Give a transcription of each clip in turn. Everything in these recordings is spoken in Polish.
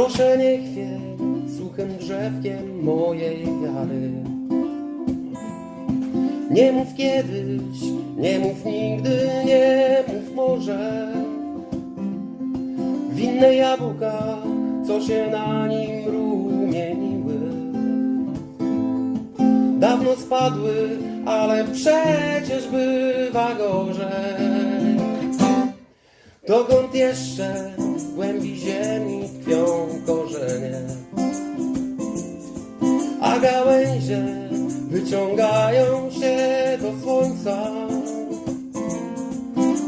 Proszę nie suchym drzewkiem mojej wiary. Nie mów kiedyś, nie mów nigdy, nie mów może. Winne jabłka, co się na nim rumieniły. Dawno spadły, ale przecież bywa gorzej. Dokąd jeszcze w głębi ziemi tkwią korzenie, a gałęzie wyciągają się do słońca.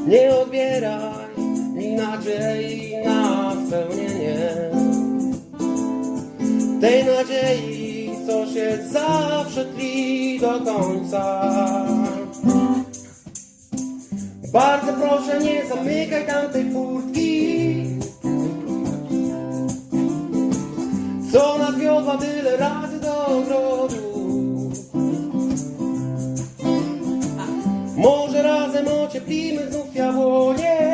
Nie odbieraj mi nadziei na spełnienie tej nadziei, co się zawsze tli do końca. Bardzo proszę, nie zamykaj tamtej furtki, co nas wiodła tyle razy do ogrodu. Może razem ocieplimy znów jabłonie,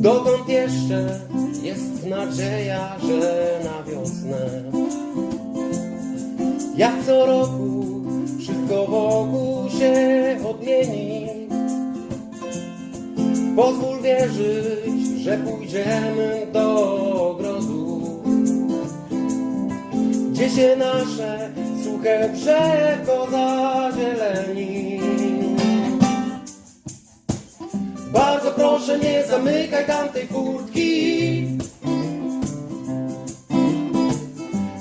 Dokąd jeszcze jest nadzieja, że na wiosnę. Jak co roku wszystko wokół się odmieni. Pozwól wierzyć, że pójdziemy do ogrodu. Gdzie się nasze suche drzewo zazieleni bardzo proszę, nie zamykaj tamtej furtki.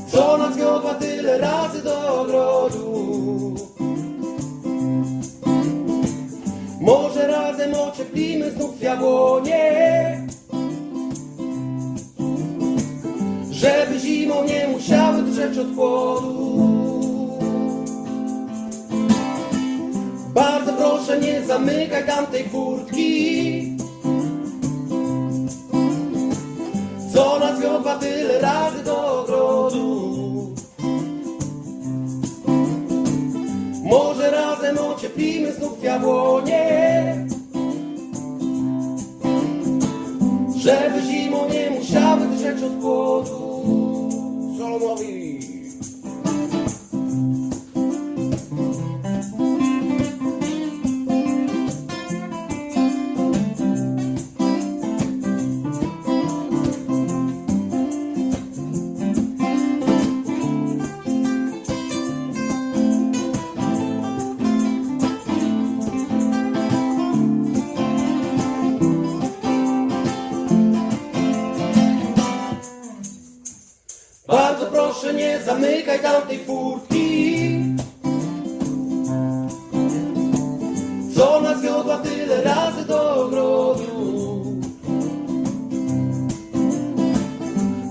Co nas wiodła tyle razy do ogrodu? Może razem ocieplimy znów jabłonie? Żeby zimą nie musiały drzeć od chłodu Bardzo proszę, nie zamykaj tamtej furtki ocieplimy znów proszę, nie zamykaj tamtej furtki. Co nas wiodła tyle razy do ogrodu?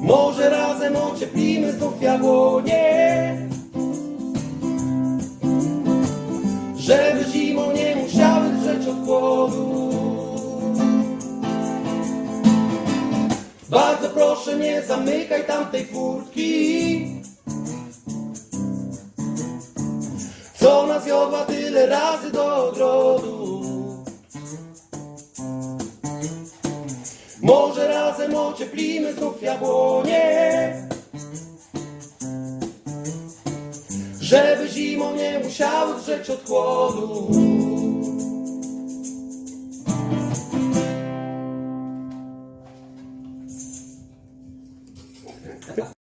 Może razem ocieplimy znów jabłonie Bardzo proszę, nie zamykaj tamtej furtki. Co nas wiodła tyle razy do ogrodu? Może razem ocieplimy znów jabłonie? Żeby zimą nie musiały drzeć od chłodu Ah.